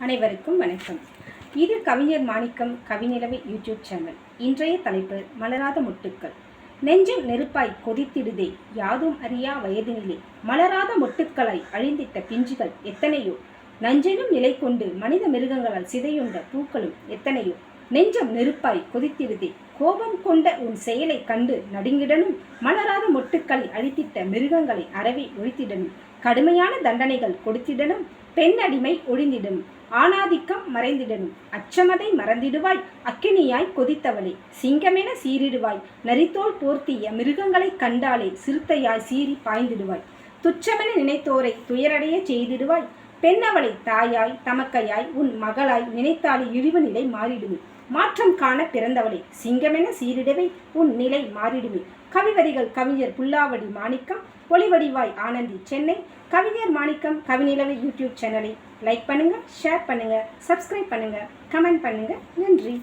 அனைவருக்கும் வணக்கம். இது கவிஞர் மாணிக்கம் கவிநிலவு யூடியூப் சேனல். இன்றைய தலைப்பு மலராத மொட்டுக்கள். நெஞ்சம் நெருப்பாய் கொதித்திடுதே யாதும் அறியா வயதினிலே. மலராத மொட்டுக்களை அழிந்திட்ட பிஞ்சுகள் எத்தனையோ? நஞ்சனும் நிலை கொண்டு மனித மிருகங்களால் சிதையுண்ட பூக்களும் எத்தனையோ? நெஞ்சம் நெருப்பாய் கொதித்திடுதே. கோபம் கொண்ட உன் செயலை கண்டு நடுங்கிடனும். மலராத மொட்டுக்களை அழித்திட்ட மிருகங்களை அறவே ஒழித்திடனும். கடுமையான தண்டனைகள் கொடுத்திடனும். பெண்ணடிமை ஒழிந்திடனும் ஆணாதிக்கம் மறைந்திடனும். அச்சமதை மறந்திடுவாய். அக்கினியாய் கொதித்தவளே. சிங்கமென சீறிடுவாய். நரித்தோல் போர்த்திய மிருகங்களைக் கண்டாலே சிறுத்தையாய் சீறி பாய்ந்திடுவாய். துச்சமென நினைத்தோரை துயரடைய செய்திடுவாய். பெண்ணவளை தாயாய் தமக்கையாய் உன் மகளாய் நினைத்தாலே இழிவு நிலை மாறிடுவேன் மாற்றம் காண பிறந்தவளே. சிங்கமென சீரிடவே உன் நிலை மாறிடுமே. கவிவரிகள் கவிஞர் புல்லாவடி மாணிக்கம் ஒளிவடிவாய் ஆனந்தி சென்னை. கவிஞர் மாணிக்கம் கவிநிலவு யூடியூப் சேனலை லைக் பண்ணுங்கள் ஷேர் பண்ணுங்கள் சப்ஸ்கிரைப் பண்ணுங்கள் கமெண்ட் பண்ணுங்கள் நன்றி.